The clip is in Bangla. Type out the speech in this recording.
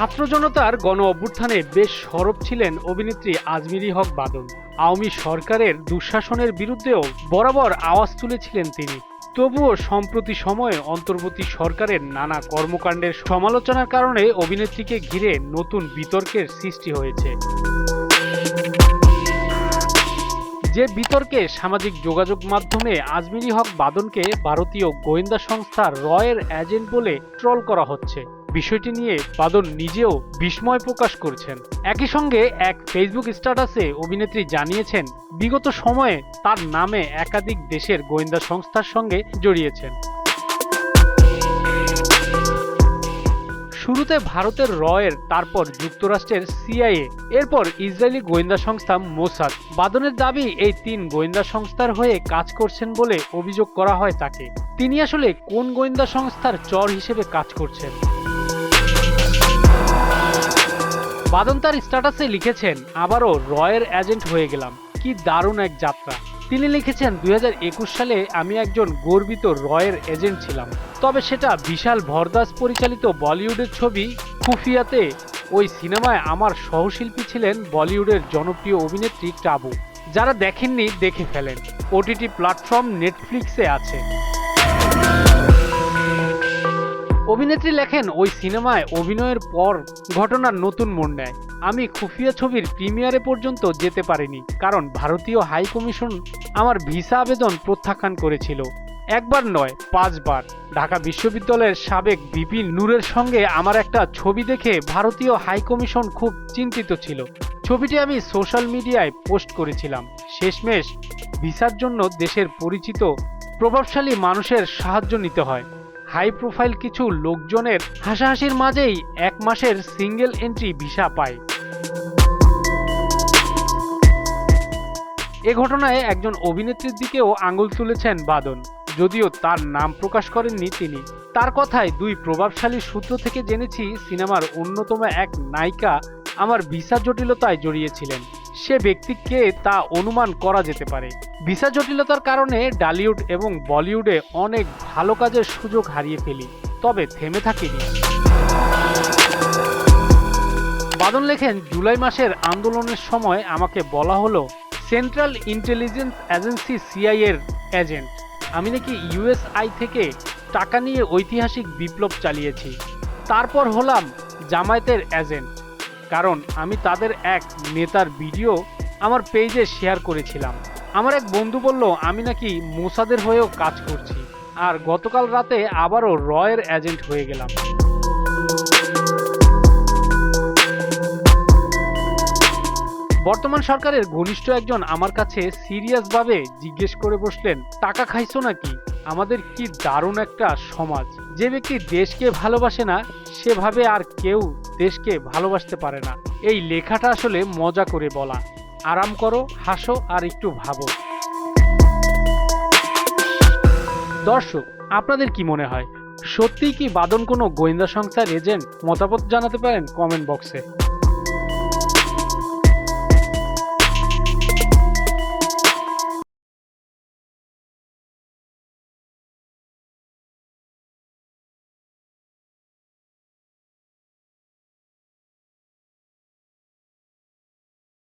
ছাত্র জনতার গণ অভ্যুত্থানে বেশ সরব ছিলেন অভিনেত্রী আজমিরি হক বাদল। আওয়ামী সরকারের দুঃশাসনের বিরুদ্ধেও বরাবর আওয়াজ তুলেছিলেন তিনি। তবুও সম্প্রতি সময়ে অন্তর্বর্তী সরকারের নানা কর্মকাণ্ডের সমালোচনার কারণে অভিনেত্রীকে ঘিরে নতুন বিতর্কের সৃষ্টি হয়েছে। যে বিতর্কে সামাজিক যোগাযোগ মাধ্যমে আজমিরি হক বাদনকে ভারতীয় গোয়েন্দা সংস্থা রয়ের এজেন্ট বলে ট্রল করা হচ্ছে। বিষয়টি নিয়ে বাদন নিজেও বিস্ময় প্রকাশ করছেন। একই সঙ্গে এক ফেসবুক স্ট্যাটাসে অভিনেত্রী জানিয়েছেন, বিগত সময়ে তার নামে একাধিক দেশের গোয়েন্দা সংস্থার সঙ্গে জড়িয়েছেন। শুরুতে ভারতের রয়ের, তারপর যুক্তরাষ্ট্রের সিআইএ এরপর ইসরায়েলি গোয়েন্দা সংস্থা মোসাদ। বাদনের দাবি, এই তিন গোয়েন্দা সংস্থার হয়ে কাজ করছেন বলে অভিযোগ করা হয় তাকে। তিনি আসলে কোন গোয়েন্দা সংস্থার চর হিসেবে কাজ করছেন? বাদন তার স্ট্যাটাসে লিখেছেন, আবারও রয়ের এজেন্ট হয়ে গেলাম। কি দারুণ এক যাত্রা। তিনি লিখেছেন, দুই হাজার একুশ সালে আমি একজন গর্বিত রয়ের এজেন্ট ছিলাম। তবে সেটা বিশাল ভরদাস পরিচালিত বলিউডের ছবি খুফিয়াতে, ওই সিনেমায় আমার সহশিল্পী ছিলেন বলিউডের জনপ্রিয় অভিনেত্রী টাবু। যারা দেখেননি, দেখে ফেলেন। ওটিটি প্ল্যাটফর্ম নেটফ্লিক্সে আছে। অভিনেত্রী লেখেন, ওই সিনেমায় অভিনয়ের পর ঘটনার নতুন মোড় নেয়। আমি খুফিয়া ছবির প্রিমিয়ারে পর্যন্ত যেতে পারিনি, কারণ ভারতীয় হাই কমিশন আমার ভিসা আবেদন প্রত্যাখ্যান করেছিল। একবার নয়, পাঁচবার। ঢাকা বিশ্ববিদ্যালয়ের সাবেক বিপিন নূরের সঙ্গে আমার একটা ছবি দেখে ভারতীয় হাই কমিশন খুব চিন্তিত ছিল। ছবিটি আমি সোশ্যাল মিডিয়ায় পোস্ট করেছিলাম। শেষমেশ ভিসার জন্য দেশের পরিচিত প্রভাবশালী মানুষের সাহায্য নিতে হয়। হাই প্রোফাইল কিছু লোকজনের হাসাহাসির মাঝেই এক মাসের সিঙ্গেল এন্ট্রি ভিসা পায়। এ ঘটনায় একজন অভিনেত্রীর দিকেও আঙুল তুলেছেন বাদন, যদিও তার নাম প্রকাশ করেননি তিনি। তার কথায় দুই প্রভাবশালী সূত্র থেকে জেনেছি, সিনেমার অন্যতম এক নায়িকা আমার ভিসা জটিলতায় জড়িয়েছিলেন। সে ব্যক্তিকে তা অনুমান করা যেতে পারে। ভিসা জটিলতার কারণে ডালিউড এবং বলিউডে অনেক ভালো কাজের সুযোগ হারিয়ে ফেলি, তবে থেমে থাকিনি। বাদন লেখেন, জুলাই মাসের আন্দোলনের সময় আমাকে বলা হলো, সেন্ট্রাল ইন্টেলিজেন্স এজেন্সি সিআইএর এজেন্ট। আমি নাকি ইউএসআই থেকে টাকা নিয়ে ঐতিহাসিক বিপ্লব চালিয়েছি। তারপর হলাম জামায়াতের এজেন্ট। কারণ আমি তাদের এক নেতার ভিডিও আমার পেজে শেয়ার করেছিলাম। আমার এক বন্ধু বলল, আমি নাকি মোসাদের হয়েও কাজ করছি। আর গতকাল রাতে আবারও রয়ের এজেন্ট হয়ে গেলাম। বর্তমান সরকারের ঘনিষ্ঠ একজন আমার কাছে সিরিয়াসভাবে জিজ্ঞেস করে বসলেন, টাকা খাইছো নাকি? আমাদের কি দারুণ একটা সমাজ। যে ব্যক্তি দেশকে ভালোবাসে না, সেভাবে আর কেউ দেশকে ভালোবাসতে পারে না। এই লেখাটা আসলে মজা করে বলা। আরাম করো, হাসো আর একটু ভাবো। দর্শক, আপনাদের কি মনে হয়? সত্যিই কি বাদন কোনো গোয়েন্দা সংস্থার এজেন্ট? মতামত জানাতে পারেন কমেন্ট বক্সে।